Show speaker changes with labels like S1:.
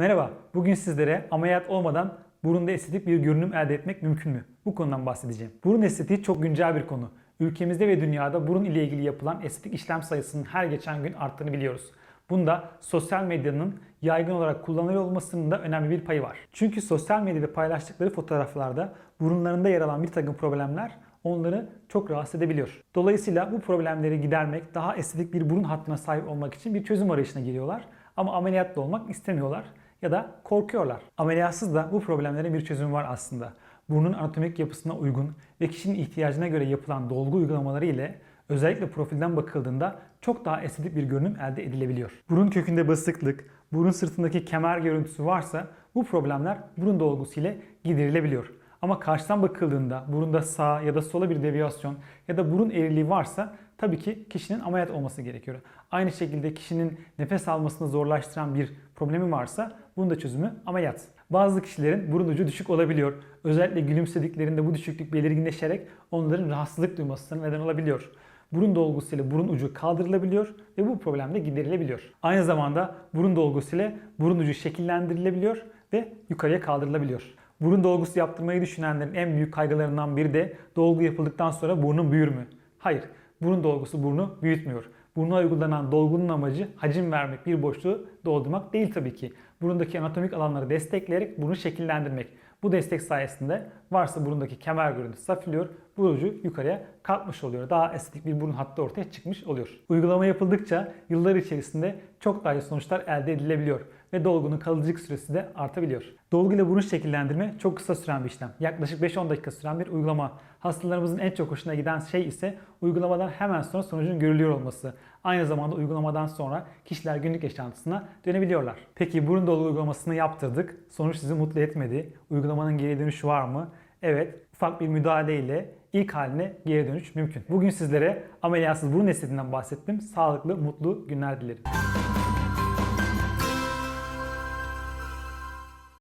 S1: Merhaba, bugün sizlere ameliyat olmadan burunda estetik bir görünüm elde etmek mümkün mü? Bu konudan bahsedeceğim. Burun estetiği çok güncel bir konu. Ülkemizde ve dünyada burun ile ilgili yapılan estetik işlem sayısının her geçen gün arttığını biliyoruz. Bunda sosyal medyanın yaygın olarak kullanılıyor olmasının da önemli bir payı var. Çünkü sosyal medyada paylaştıkları fotoğraflarda burunlarında yer alan bir takım problemler onları çok rahatsız edebiliyor. Dolayısıyla bu problemleri gidermek, daha estetik bir burun hattına sahip olmak için bir çözüm arayışına giriyorlar. Ama ameliyatla olmak istemiyorlar ya da korkuyorlar. Ameliyatsız da bu problemlere bir çözüm var aslında. Burnun anatomik yapısına uygun ve kişinin ihtiyacına göre yapılan dolgu uygulamaları ile özellikle profilden bakıldığında çok daha estetik bir görünüm elde edilebiliyor. Burun kökünde basıklık, burun sırtındaki kemer görüntüsü varsa bu problemler burun dolgusu ile giderilebiliyor. Ama karşıdan bakıldığında burunda sağa ya da sola bir deviyasyon ya da burun eğriliği varsa tabii ki kişinin ameliyat olması gerekiyor. Aynı şekilde kişinin nefes almasını zorlaştıran bir problemi varsa bunun da çözümü ameliyat. Bazı kişilerin burun ucu düşük olabiliyor. Özellikle gülümsediklerinde bu düşüklük belirginleşerek onların rahatsızlık duymasına neden olabiliyor. Burun dolgusuyla burun ucu kaldırılabiliyor ve bu problem de giderilebiliyor. Aynı zamanda burun dolgusuyla burun ucu şekillendirilebiliyor ve yukarıya kaldırılabiliyor. Burun dolgusu yaptırmayı düşünenlerin en büyük kaygılarından biri de dolgu yapıldıktan sonra burnun büyür mü? Hayır, burun dolgusu burnu büyütmüyor. Buruna uygulanan dolgunun amacı hacim vermek, bir boşluğu doldurmak değil tabii ki. Burundaki anatomik alanları destekleyerek burnu şekillendirmek. Bu destek sayesinde varsa burundaki kemer görüntüsü hafifliyor, burun ucu yukarıya kalkmış oluyor. Daha estetik bir burun hattı ortaya çıkmış oluyor. Uygulama yapıldıkça yıllar içerisinde çok daha iyi sonuçlar elde edilebiliyor ve dolgunun kalıcılık süresi de artabiliyor. Dolgu ile burun şekillendirme çok kısa süren bir işlem. Yaklaşık 5-10 dakika süren bir uygulama. Hastalarımızın en çok hoşuna giden şey ise uygulamadan hemen sonra sonucun görülüyor olması. Aynı zamanda uygulamadan sonra kişiler günlük yaşantısına dönebiliyorlar. Peki burun dolgu uygulamasını yaptırdık. Sonuç sizi mutlu etmedi. Uygulamanın geri dönüşü var mı? Evet, ufak bir müdahale ile ilk haline geri dönüş mümkün. Bugün sizlere ameliyatsız burun estetiğinden bahsettim. Sağlıklı, mutlu günler dilerim.